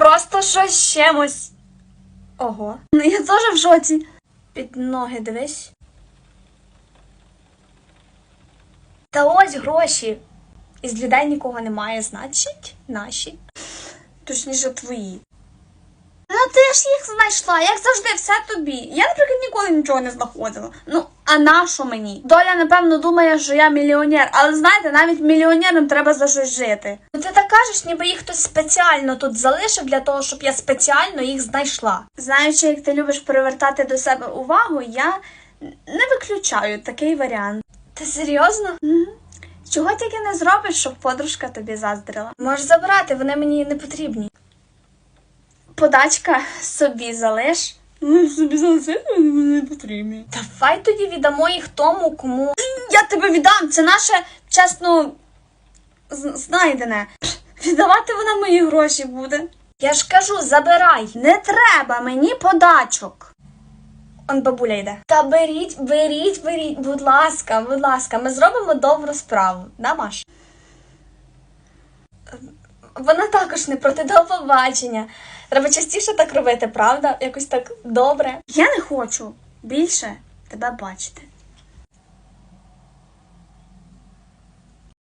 просто щось чимось. Ого. Ну я теж в жоці. Під ноги дивись. Та ось гроші. Із людей нікого немає, значить, наші. Точніше, твої. Ну ти ж їх знайшла, як завжди, все тобі. Я, наприклад, ніколи нічого не знаходила. Ну, а на що мені? Доля, напевно, думає, що я мільйонер, але знаєте, навіть мільйонерам треба за щось жити. Ну ти так кажеш, ніби їх хтось спеціально тут залишив для того, щоб я спеціально їх знайшла. Знаючи, як ти любиш привертати до себе увагу, я не виключаю такий варіант. Ти серйозно? Угу. Чого тільки не зробиш, щоб подружка тобі заздрила? Можеш забрати, вони мені не потрібні. Подачка собі залиш. Ну, собі залишити не потрібні. Давай тоді віддамо їх тому, кому. Я тебе віддам, це наше чесно знайдене. Віддавати вона мої гроші буде. Я ж кажу, забирай. Не треба мені подачок. Он бабуля йде. Та беріть, беріть, беріть, будь ласка, будь ласка, ми зробимо добру справу. Да, Маш? Вона також не проти до побачення. Треба частіше так робити, правда? Якось так добре. Я не хочу більше тебе бачити.